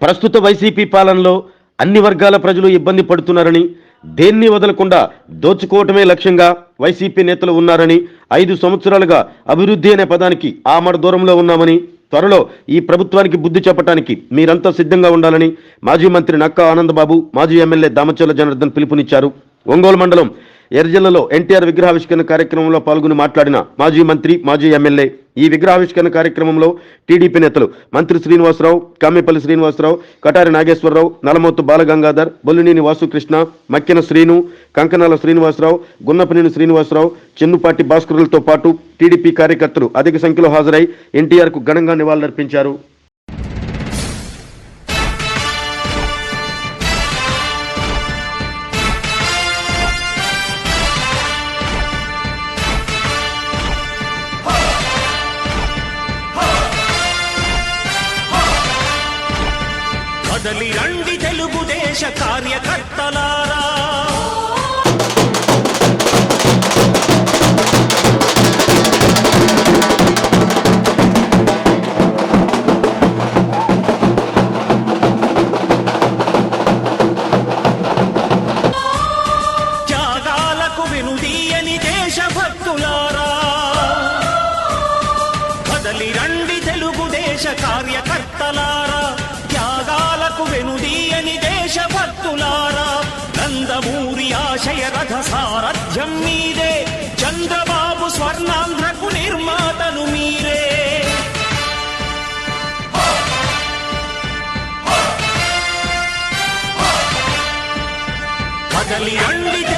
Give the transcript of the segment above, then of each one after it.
ప్రస్తుత వైసీపీ పాలనలో అన్ని వర్గాల ప్రజలు ఇబ్బంది పడుతున్నారని దేన్ని వదలకుండా దోచుకోవటమే లక్ష్యంగా వైసీపీ నేతలు ఉన్నారని ఐదు సంవత్సరాలుగా అభివృద్ధి అనే పదానికి ఆమడ దూరంలో ఉన్నామని త్వరలో ఈ ప్రభుత్వానికి బుద్ధి చెప్పడానికి మీరంతా సిద్ధంగా ఉండాలని మాజీ మంత్రి నక్కా ఆనందబాబు మాజీ ఎమ్మెల్యే దామచర్ల జనార్దన్ పిలుపునిచ్చారు. ఒంగోలు మండలం ఎర్జలలో ఎన్టీఆర్ విగ్రహావిష్కరణ కార్యక్రమంలో పాల్గొని మాట్లాడిన మాజీ మంత్రి మాజీ ఎమ్మెల్యే ఈ విగ్రహావిష్కరణ కార్యక్రమంలో టీడీపీ నేతలు మంత్రి శ్రీనివాసరావు కామేపల్లి శ్రీనివాసరావు కటారి నాగేశ్వరరావు నలమోతు బాలగంగాధర్ బొల్లినేని వాసుకృష్ణ మక్కెన శ్రీను కంకనాల శ్రీనివాసరావు గున్నపనేని శ్రీనివాసరావు చెన్నుపాటి భాస్కరులతో పాటు టీడీపీ కార్యకర్తలు అధిక సంఖ్యలో హాజరై ఎన్టీఆర్కు ఘనంగా నివాళులర్పించారు. కదలి రండి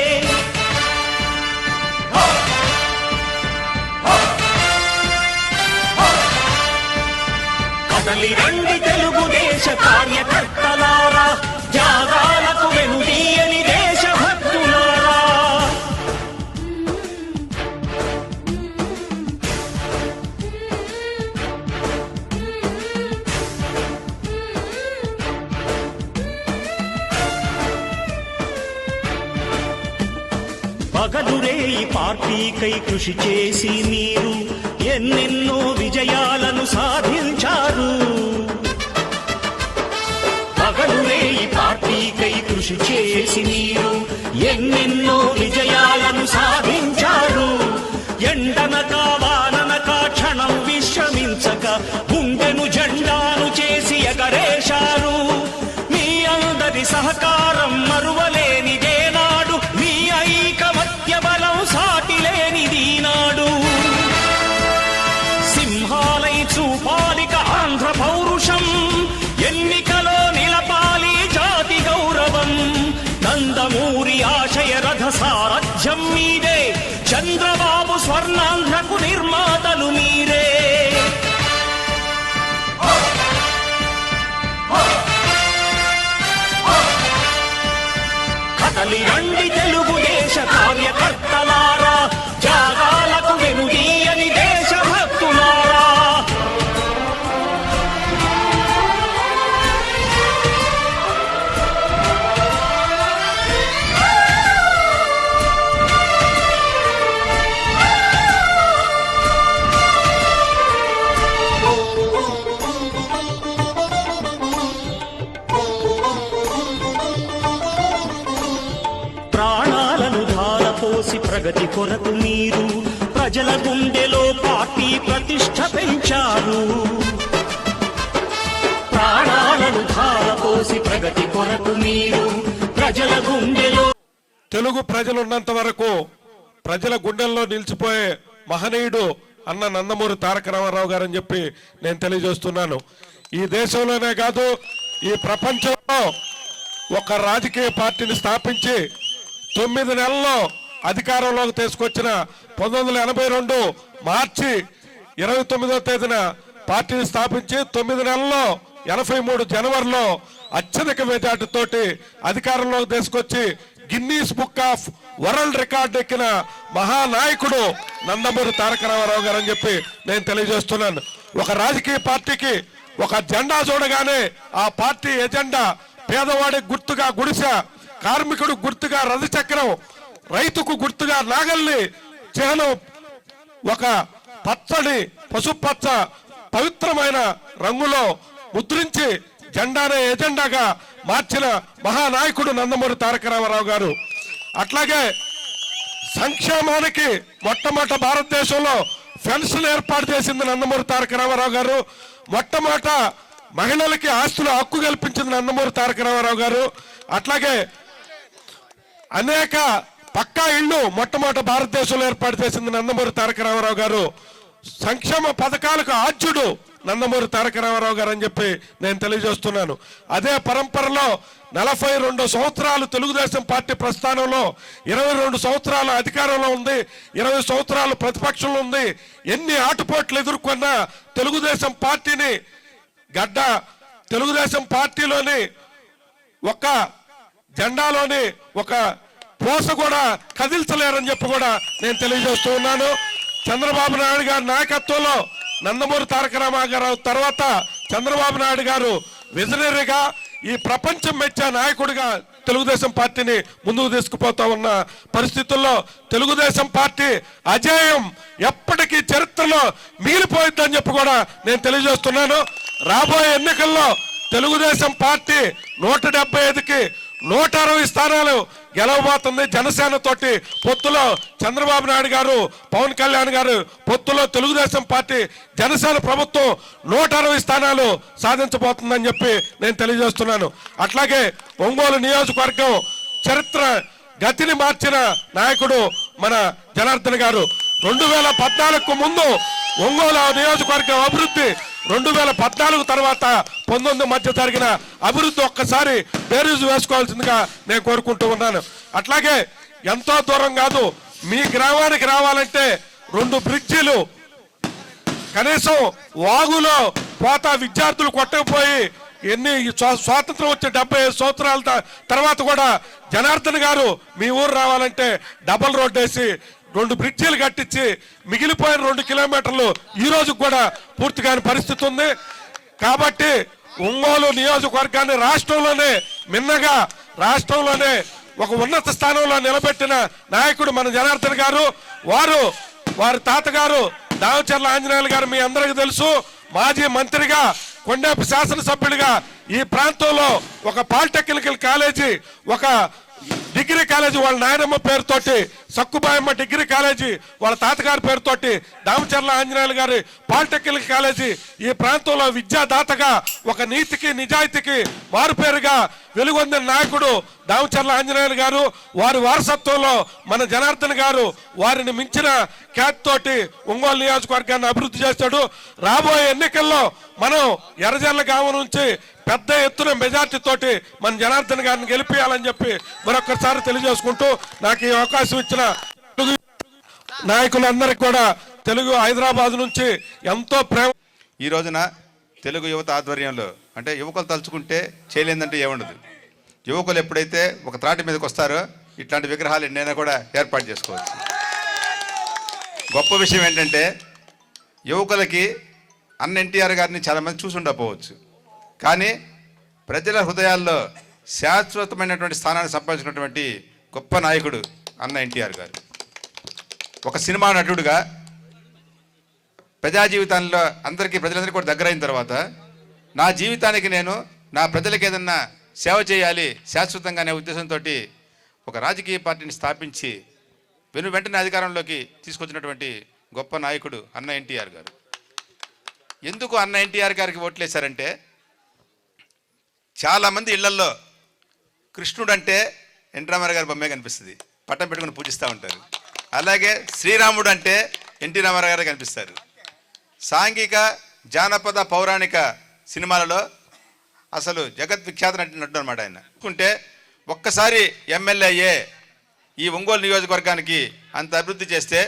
కదలి రండి తెలుగుదేశ కార్యకర్తలారా త్యాగాలకు వెనుదీయని దేశభక్తులారా. పగలురే ఈ పార్టీకై కృషి చేసి మీరు ఎన్నెన్నో విజయాలను సాధించారు. పగలునే ఈ పార్టీకై కృషి చేసి మీరు ఎన్నెన్నో విజయాలను సాధించారు. ఎండన కదలి రండి ప్రగతి కొరకు మీరు ప్రజల గుండెలో పార్టీ ప్రతిష్ట పెంచారు. ప్రాణాలను ధారపోసి ప్రగతి కొరకు మీరు ప్రజల గుండెలో తెలుగు ప్రజలు ఉన్నంత వరకు ప్రజల గుండెల్లో నిలిచిపోయే మహనీయుడు అన్న నందమూరి తారక రామారావు గారు అని చెప్పి నేను తెలియజేస్తున్నాను. ఈ దేశంలోనే కాదు ఈ ప్రపంచంలో ఒక రాజకీయ పార్టీని స్థాపించి తొమ్మిది నెలల్లో అధికారంలోకి తీసుకొచ్చిన పంతొమ్మిది ఎనభై రెండు మార్చి ఇరవై తొమ్మిదో తేదీన పార్టీని స్థాపించి తొమ్మిది నెలల్లో ఎనభై మూడు జనవరిలో అత్యధిక మెజార్టీతోటి అధికారంలోకి తీసుకొచ్చి Guinness book of world record ఎక్కిన మహానాయకుడు నందమూరి తారక రామారావు గారు అని చెప్పి నేను తెలియజేస్తున్నాను. ఒక రాజకీయ పార్టీకి ఒక జెండా చూడగానే ఆ పార్టీ ఎజెండా పేదవాడి గుర్తుగా గుడిసె కార్మికుడు గుర్తుగా రథచక్రం రైతుకు గుర్తుగా నాగల్ని చిహ్నం ఒక పచ్చడి పసుపచ్చ పవిత్రమైన రంగులో ముద్రించి జెండానే ఎజెండాగా మార్చిన మహానాయకుడు నందమూరి తారక రామారావు గారు. అట్లాగే సంక్షేమానికి మొట్టమొదట భారతదేశంలో పెన్షన్ ఏర్పాటు చేసింది నందమూరి తారక రామారావు గారు. మొట్టమొదట మహిళలకి ఆస్తుల హక్కు కల్పించింది నందమూరి తారక రామారావు గారు. అట్లాగే అనేక పక్కా ఇళ్ళు మొట్టమొదటి భారతదేశంలో ఏర్పాటు చేసింది నందమూరి తారక రామారావు గారు. సంక్షేమ పథకాలకు ఆద్యుడు నందమూరి తారక రామారావు గారు అని చెప్పి నేను తెలియజేస్తున్నాను. అదే పరంపరలో నలభై రెండు సంవత్సరాలు తెలుగుదేశం పార్టీ ప్రస్థానంలో ఇరవై రెండు సంవత్సరాలు అధికారంలో ఉంది ఇరవై సంవత్సరాలు ప్రతిపక్షంలో ఉంది ఎన్ని ఆటుపోట్లు ఎదుర్కొన్నా తెలుగుదేశం పార్టీని గడ్డ తెలుగుదేశం పార్టీలోని ఒక జెండాలోని ఒక పూస కూడా కదిల్చలేరని చెప్పి కూడా నేను తెలియజేస్తూ ఉన్నాను. చంద్రబాబు నాయుడు గారి నాయకత్వంలో నందమూరి తారక రామారావు తర్వాత చంద్రబాబు నాయుడు గారు విజనరీగా ఈ ప్రపంచం మెచ్చే నాయకుడిగా తెలుగుదేశం పార్టీని ముందుకు తీసుకుపోతా ఉన్న పరిస్థితుల్లో తెలుగుదేశం పార్టీ అజేయం ఎప్పటికీ చరిత్రలో మిగిలిపోయిద్దని చెప్పి కూడా నేను తెలియజేస్తున్నాను. రాబోయే ఎన్నికల్లో తెలుగుదేశం పార్టీ నూట డెబ్బై ఐదుకి నూట అరవై స్థానాలు గెలవబోతుంది. జనసేన తోటి పొత్తులో చంద్రబాబు నాయుడు గారు పవన్ కళ్యాణ్ గారు పొత్తులో తెలుగుదేశం పార్టీ జనసేన ప్రభుత్వం నూట అరవై స్థానాలు సాధించబోతుందని చెప్పి నేను తెలియజేస్తున్నాను. అట్లాగే ఒంగోలు నియోజకవర్గం చరిత్ర గతిని మార్చిన నాయకుడు మన జనార్దన్ గారు. రెండు వేల పద్నాలుగు ముందు ఒంగోలు నియోజకవర్గం అభివృద్ధి రెండు వేల పద్నాలుగు తర్వాత పంతొమ్మిది మధ్య జరిగిన అభివృద్ధి ఒక్కసారి బేరీజు వేసుకోవాల్సిందిగా నేను కోరుకుంటూ ఉన్నాను. అట్లాగే ఎంతో దూరం కాదు మీ గ్రామానికి రావాలంటే రెండు బ్రిడ్జీలు కనీసం వాగులో పోతా విద్యార్థులు కొట్టకపోయి ఎన్ని స్వా- స్వాతంత్రం వచ్చే డెబ్బై ఐదు సంవత్సరాల తర్వాత కూడా జనార్దన్ గారు మీ ఊరు రావాలంటే డబల్ రోడ్ వేసి రెండు బ్రిడ్జీలు కట్టించి మిగిలిపోయిన రెండు కిలోమీటర్లు ఈ రోజు కూడా పూర్తి కాని పరిస్థితి ఉంది. కాబట్టి ఒంగోలు నియోజకవర్గాన్ని రాష్ట్రంలోనే మిన్నగా రాష్ట్రంలోనే ఒక ఉన్నత స్థానంలో నిలబెట్టిన నాయకుడు మన జనార్దన్ గారు వారు వారి తాతగారు దావచర్ల ఆంజనేయులు గారు మీ అందరికీ తెలుసు. మాజీ మంత్రిగా కొండేపు శాసనసభ్యుడిగా ఈ ప్రాంతంలో ఒక పాలిటెక్నికల్ కాలేజీ ఒక డిగ్రీ కాలేజీ వాళ్ళ నాయనమ్మ పేరుతోటి సక్కుబాయమ్మ డిగ్రీ కాలేజీ వాళ్ళ తాతగారి పేరుతోటి దామచర్ల ఆంజనేయులు గారి పాలిటెక్నిక్ కాలేజీ ఈ ప్రాంతంలో విద్యాదాతగా ఒక నీతికి నిజాయితీకి మారుపేరుగా వెలుగొందిన నాయకుడు దామచర్ల ఆంజనేయులు గారు వారి వారసత్వంలో మన జనార్దన్ గారు వారిని మించిన క్యాట్ తోటి ఒంగోలు నియోజకవర్గాన్ని అభివృద్ధి చేశాడు. రాబోయే ఎన్నికల్లో మనం ఎర్రజల్ల గామ నుంచి పెద్ద ఎత్తున మెజార్టీ తోటి మన జనార్దన్ గారిని గెలిపించాలని చెప్పి మరొకసారి తెలియజేసుకుంటూ నాకు ఈ అవకాశం ఇచ్చిన చేసిన నాయకులందరికీ కూడా తెలుగు హైదరాబాద్ నుంచి ఎంతో ప్రేమ. ఈ రోజున తెలుగు యువత ఆధ్వర్యంలో అంటే యువకులు తలుచుకుంటే చేయలేదంటే ఏముండదు. యువకులు ఎప్పుడైతే ఒక త్రాటి మీదకి వస్తారో ఇట్లాంటి విగ్రహాలు ఎన్నైనా కూడా ఏర్పాటు చేసుకోవచ్చు. గొప్ప విషయం ఏంటంటే యువకులకి అన్న ఎన్టీఆర్ గారిని చాలామంది చూసి ఉండకపోవచ్చు కానీ ప్రజల హృదయాల్లో శాశ్వతమైనటువంటి స్థానాన్ని సంపాదించినటువంటి గొప్ప నాయకుడు అన్న ఎన్టీఆర్ గారు. ఒక సినిమా నటుడుగా ప్రజా జీవితాల్లో అందరికీ ప్రజలందరికీ కూడా దగ్గరైన తర్వాత నా జీవితానికి నేను నా ప్రజలకు ఏదన్నా సేవ చేయాలి శాశ్వతంగా అనే ఉద్దేశంతో ఒక రాజకీయ పార్టీని స్థాపించి వెను వెంటనే అధికారంలోకి తీసుకొచ్చినటువంటి గొప్ప నాయకుడు అన్న ఎన్టీఆర్ గారు. ఎందుకు అన్న ఎన్టీఆర్ గారికి ఓట్లేశారంటే చాలామంది ఇళ్ళల్లో కృష్ణుడు అంటే ఎన్ రామారావు గారి బొమ్మే కనిపిస్తుంది. పట్టం పెట్టుకుని పూజిస్తూ ఉంటారు. అలాగే శ్రీరాముడు అంటే ఎన్టీ రామారావు గారు కనిపిస్తారు. సాంఘిక జానపద పౌరాణిక సినిమాలలో అసలు జగద్విఖ్యాత నటి నటుడు అనమాట ఆయన. అనుకుంటే ఒక్కసారి ఎమ్మెల్యే అయ్యే ఈ ఒంగోలు నియోజకవర్గానికి అంత అభివృద్ధి చేస్తే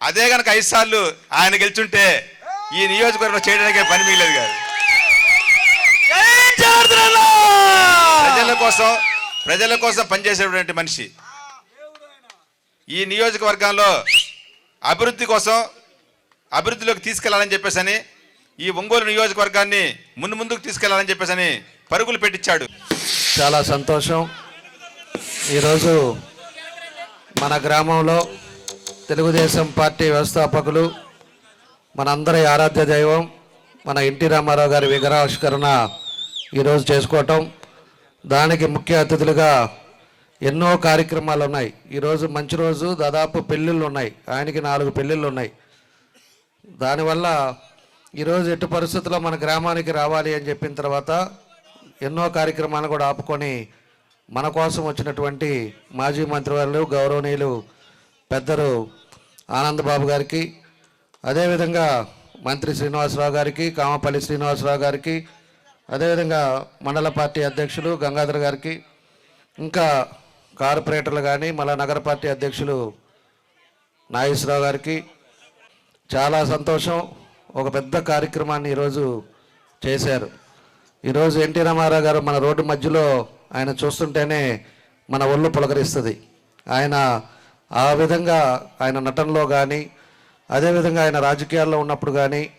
అదే కనుక ఐదు సార్లు ఆయన గెలుచుంటే ఈ నియోజకవర్గం చేయడానికి పని మిగిలేదు కాదు ప్రజల కోసం ప్రజల కోసం పనిచేసేటువంటి మనిషి. ఈ నియోజకవర్గంలో అభివృద్ధి కోసం అభివృద్ధిలోకి తీసుకెళ్ళాలని చెప్పేసని ఈ ఒంగోలు నియోజకవర్గాన్ని ముందు ముందుకు తీసుకెళ్ళాలని చెప్పేసని పరుగులు పెట్టించాడు. చాలా సంతోషం. ఈరోజు మన గ్రామంలో తెలుగుదేశం పార్టీ వ్యవస్థాపకులు మనందరి ఆరాధ్య దైవం మన ఎన్టీ రామారావు గారి విగ్రహావిష్కరణ ఈరోజు చేసుకోవటం. దానికి ముఖ్య అతిథులుగా ఎన్నో కార్యక్రమాలు ఉన్నాయి ఈరోజు మంచి రోజు దాదాపు పెళ్ళిళ్ళు ఉన్నాయి ఆయనకి నాలుగు పెళ్ళిళ్ళు ఉన్నాయి దానివల్ల ఈరోజు ఎటు పరిస్థితుల్లో మన గ్రామానికి రావాలి అని చెప్పిన తర్వాత ఎన్నో కార్యక్రమాలు కూడా ఆపుకొని మన కోసం వచ్చినటువంటి మాజీ మంత్రివర్యులు గౌరవనీయులు పెద్దలు ఆనందబాబు గారికి అదేవిధంగా మంత్రి శ్రీనివాసరావు గారికి కామపల్లి శ్రీనివాసరావు గారికి అదేవిధంగా మండల పార్టీ అధ్యక్షులు గంగాధర్ గారికి ఇంకా కార్పొరేటర్లు కానీ మళ్ళా నగర పార్టీ అధ్యక్షులు నాగేశ్వరరావు గారికి చాలా సంతోషం. ఒక పెద్ద కార్యక్రమాన్ని ఈరోజు చేశారు. ఈరోజు ఎన్టీ రామారావు గారు మన రోడ్డు మధ్యలో ఆయన చూస్తుంటేనే మన ఒళ్ళు పులకరిస్తుంది. ఆయన ఆ విధంగా ఆయన నటనలో కానీ అదేవిధంగా ఆయన రాజకీయాల్లో ఉన్నప్పుడు కానీ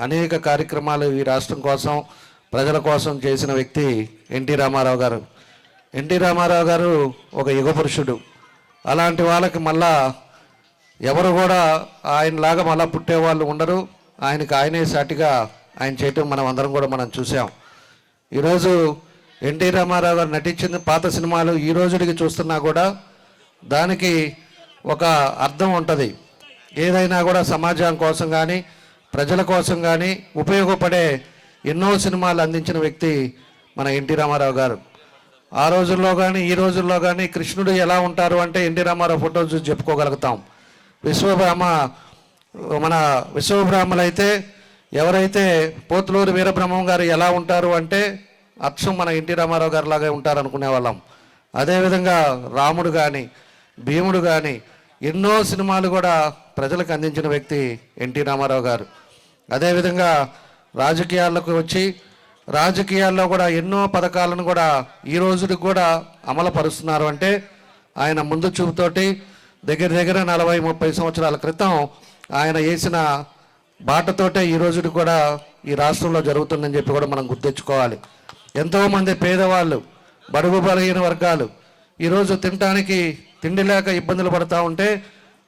అనేక కార్యక్రమాలు ఈ రాష్ట్రం కోసం ప్రజల కోసం చేసిన వ్యక్తి ఎన్టీ రామారావు గారు. ఎన్టీ రామారావు గారు ఒక యుగ పురుషుడు. అలాంటి వాళ్ళకి మళ్ళా ఎవరు కూడా ఆయనలాగా మళ్ళా పుట్టేవాళ్ళు ఉండరు. ఆయనకి ఆయనే సాటిగా ఆయన చేయటం మనం అందరం కూడా మనం చూసాం. ఈరోజు ఎన్టీ రామారావు గారు నటించిన పాత సినిమాలు ఈ రోజుడికి చూస్తున్నా కూడా దానికి ఒక అర్థం ఉంటుంది. ఏదైనా కూడా సమాజం కోసం కానీ ప్రజల కోసం కానీ ఉపయోగపడే ఎన్నో సినిమాలు అందించిన వ్యక్తి మన ఎన్టీ రామారావు గారు. ఆ రోజుల్లో కానీ ఈ రోజుల్లో కానీ కృష్ణుడు ఎలా ఉంటారు అంటే ఎన్టీ రామారావు ఫోటో చూసి చెప్పుకోగలుగుతాం. విశ్వబ్రహ్మ మన విశ్వబ్రాహ్మలు అయితే ఎవరైతే పోతులూరు వీరబ్రహ్మం గారు ఎలా ఉంటారు అంటే అక్షం మన ఎన్టీ రామారావు గారు లాగే ఉంటారు అనుకునే వాళ్ళం అదేవిధంగా రాముడు కానీ భీముడు కానీ ఎన్నో సినిమాలు కూడా ప్రజలకు అందించిన వ్యక్తి ఎన్టీ రామారావు గారు. అదేవిధంగా రాజకీయాలకు వచ్చి రాజకీయాల్లో కూడా ఎన్నో పథకాలను కూడా ఈ రోజుకి కూడా అమలు పరుస్తున్నారు అంటే ఆయన ముందు చూపుతోటి దగ్గర దగ్గర నలభై ముప్పై సంవత్సరాల క్రితం ఆయన వేసిన బాటతోటే ఈ రోజుకి కూడా ఈ రాష్ట్రంలో జరుగుతుందని చెప్పి కూడా మనం గుర్తించుకోవాలి. ఎంతోమంది పేదవాళ్ళు బడుగు బలహీన వర్గాలు ఈరోజు తినటానికి తిండి లేక ఇబ్బందులు పడతా ఉంటే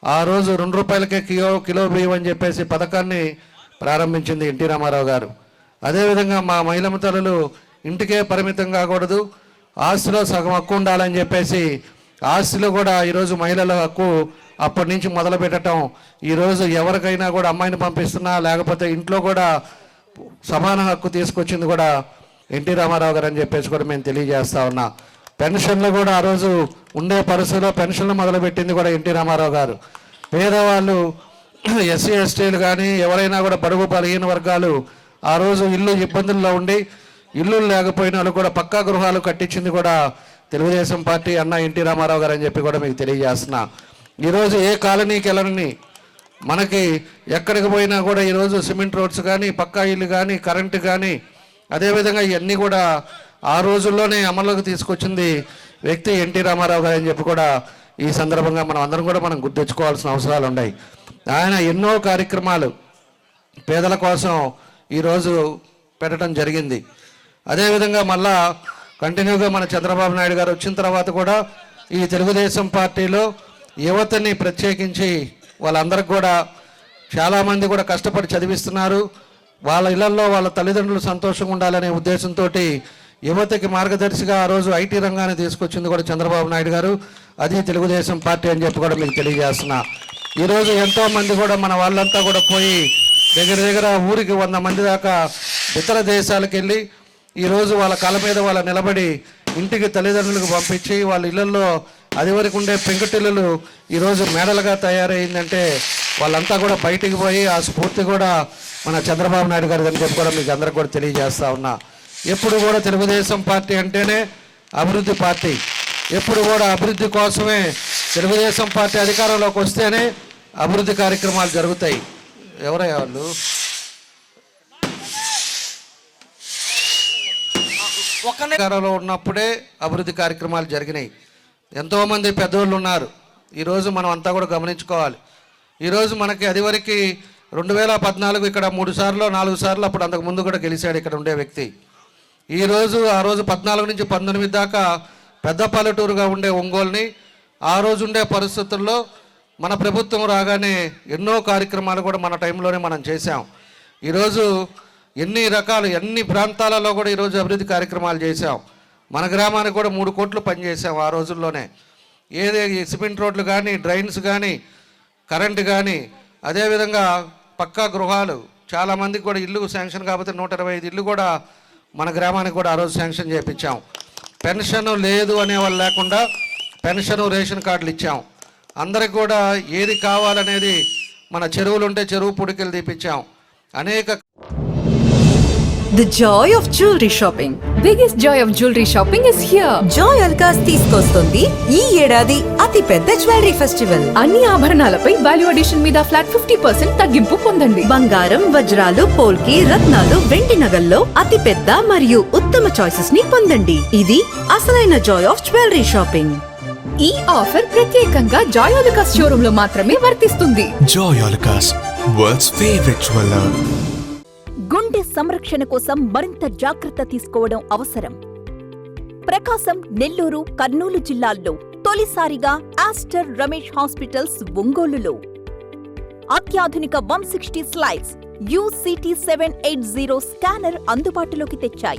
ఆ రోజు రెండు రూపాయలకే కిలో కిలో బియ్యం అని చెప్పేసి పథకాన్ని ప్రారంభించింది ఎన్టీ రామారావు గారు. అదేవిధంగా మా మహిళమ తల్లులు ఇంటికే పరిమితం కాకూడదు ఆస్తిలో సగం హక్కు ఉండాలని చెప్పేసి ఆస్తిలో కూడా ఈరోజు మహిళల హక్కు అప్పటి నుంచి మొదలు పెట్టడం ఈరోజు ఎవరికైనా కూడా అమ్మాయిని పంపిస్తున్నా లేకపోతే ఇంట్లో కూడా సమాన హక్కు తీసుకొచ్చింది కూడా ఎన్టీ రామారావు గారు అని చెప్పేసి కూడా మేము తెలియజేస్తా ఉన్నా. పెన్షన్లు కూడా ఆ రోజు ఉండే పరిస్థితిలో పెన్షన్లు మొదలుపెట్టింది కూడా ఎన్టీ రామారావు గారు. పేదవాళ్ళు ఎస్సీ ఎస్టీలు కానీ ఎవరైనా కూడా బడుగు బలహీన వర్గాలు ఆ రోజు ఇల్లు ఇబ్బందుల్లో ఉండి ఇల్లు లేకపోయిన వాళ్ళు కూడా పక్కా గృహాలు కట్టించింది కూడా తెలుగుదేశం పార్టీ అన్న ఎన్టీ రామారావు గారు అని చెప్పి కూడా మీకు తెలియజేస్తున్నా. ఈరోజు ఏ కాలనీకి వెళ్ళని మనకి ఎక్కడికి పోయినా కూడా ఈరోజు సిమెంట్ రోడ్స్ కానీ పక్కా ఇల్లు కానీ కరెంటు కానీ అదేవిధంగా ఇవన్నీ కూడా ఆ రోజుల్లోనే అమల్లోకి తీసుకొచ్చింది వ్యక్తి ఎన్టీ రామారావు గారు అని చెప్పి కూడా ఈ సందర్భంగా మనం అందరం కూడా మనం గుర్తించుకోవాల్సిన అవసరాలు ఉన్నాయి. ఆయన ఎన్నో కార్యక్రమాలు పేదల కోసం ఈరోజు పెట్టడం జరిగింది. అదేవిధంగా మళ్ళా కంటిన్యూగా మన చంద్రబాబు నాయుడు గారు వచ్చిన తర్వాత కూడా ఈ తెలుగుదేశం పార్టీలో యువతని ప్రత్యేకించి వాళ్ళందరికి కూడా చాలామంది కూడా కష్టపడి చదివిస్తున్నారు. వాళ్ళ ఇళ్ళలో వాళ్ళ తల్లిదండ్రులు సంతోషంగా ఉండాలనే ఉద్దేశంతో యువతకి మార్గదర్శిగా ఆ రోజు ఐటీ రంగాన్ని తీసుకొచ్చింది కూడా చంద్రబాబు నాయుడు గారు. అది తెలుగుదేశం పార్టీ అని చెప్పి కూడా మీకు తెలియజేస్తున్నా. ఈరోజు ఎంతో మంది కూడా మన వాళ్ళంతా కూడా పోయి దగ్గర దగ్గర ఊరికి వంద మంది దాకా ఇతర దేశాలకు వెళ్ళి ఈరోజు వాళ్ళ కళ మీద వాళ్ళ నిలబడి ఇంటికి తల్లిదండ్రులకు పంపించి వాళ్ళ ఇళ్ళలో అది వరకు ఉండే పెంకుటిల్లులు ఈరోజు మేడలుగా తయారైందంటే వాళ్ళంతా కూడా బయటికి పోయి ఆ స్ఫూర్తి కూడా మన చంద్రబాబు నాయుడు గారి అని చెప్పి కూడా మీకు అందరికి కూడా తెలియజేస్తా ఉన్నా. ఎప్పుడు కూడా తెలుగుదేశం పార్టీ అంటేనే అభివృద్ధి పార్టీ. ఎప్పుడు కూడా అభివృద్ధి కోసమే తెలుగుదేశం పార్టీ అధికారంలోకి వస్తేనే అభివృద్ధి కార్యక్రమాలు జరుగుతాయి. ఎవరయ్యా వాళ్ళు? అధికారంలో ఉన్నప్పుడే అభివృద్ధి కార్యక్రమాలు జరిగినాయి. ఎంతోమంది పెద్దోళ్ళు ఉన్నారు. ఈరోజు మనం అంతా కూడా గమనించుకోవాలి. ఈరోజు మనకి అదివరకు రెండు వేల పద్నాలుగు ఇక్కడ మూడు సార్లు నాలుగు సార్లు అప్పుడు అంతకు ముందు కూడా గెలిచాడు ఇక్కడ ఉండే వ్యక్తి. ఈరోజు ఆ రోజు పద్నాలుగు నుంచి పంతొమ్మిది దాకా పెద్ద పల్లెటూరుగా ఉండే ఒంగోలుని ఆ రోజు ఉండే పరిస్థితుల్లో మన ప్రభుత్వం రాగానే ఎన్నో కార్యక్రమాలు కూడా మన టైంలోనే మనం చేశాం. ఈరోజు ఎన్ని రకాలు ఎన్ని ప్రాంతాలలో కూడా ఈరోజు అభివృద్ధి కార్యక్రమాలు చేశాం. మన గ్రామానికి కూడా మూడు కోట్లు పనిచేసాం ఆ రోజుల్లోనే. ఏదే సిమెంట్ రోడ్లు కానీ డ్రైన్స్ కానీ కరెంటు కానీ అదేవిధంగా పక్కా గృహాలు చాలామందికి కూడా ఇల్లు శాంక్షన్ కాకపోతే నూట ఇరవై ఐదు ఇల్లు కూడా మన గ్రామానికి కూడా ఆ రోజు శాంక్షన్ చేయించాం పెన్షన్ లేదు అనే వాళ్ళు లేకుండా పెన్షన్ రేషన్ కార్డులు ఇచ్చాం. అందరికి కూడా ఏది కావాలనేది మన చెరువులు ఉంటే చెరువు పుడికలు తీపిచ్చాం. అనేక The joy of jewelry shopping. biggest joy of jewelry shopping is here. Joy Alukkas తీసుకొస్తుంది ఈ ఏడాది అతి పెద్ద జ్యువెలరీ ఫెస్టివల్ అన్ని ఆభరణాలపై వాల్యూ అడిషన్ మీద ఫ్లాట్ ఫిఫ్టీ పర్సెంట్ తగ్గింపు పొందండి. బంగారం వజ్రాలు పోల్కి రత్నాలు వెండి నగల్లో అతి పెద్ద మరియు ఉత్తమ చాయిసెస్ని పొందండి. ఇది అసలైన జాయ్ ఆఫ్ జ్యువెలరీ షాపింగ్ ఈ ఆఫర్ ప్రత్యేకంగా జాయ్ అలుకాస్ షోరూమ్లో మాత్రమే వర్తిస్తుంది. Alucas, world's favorite jeweler. గుండె సంరక్షణ కోసం మరింత జాగ్రత్త తీసుకోవడం అవసరం. ప్రకాశం నెల్లూరు కర్నూలు జిల్లాల్లో తొలిసారిగా ఆస్టర్ రమేష్ హాస్పిటల్స్ ఒంగోలులో. అత్యాధునిక one sixty slides UCT seven eight zero scanner అందుబాటులోకి తెచ్చాయి.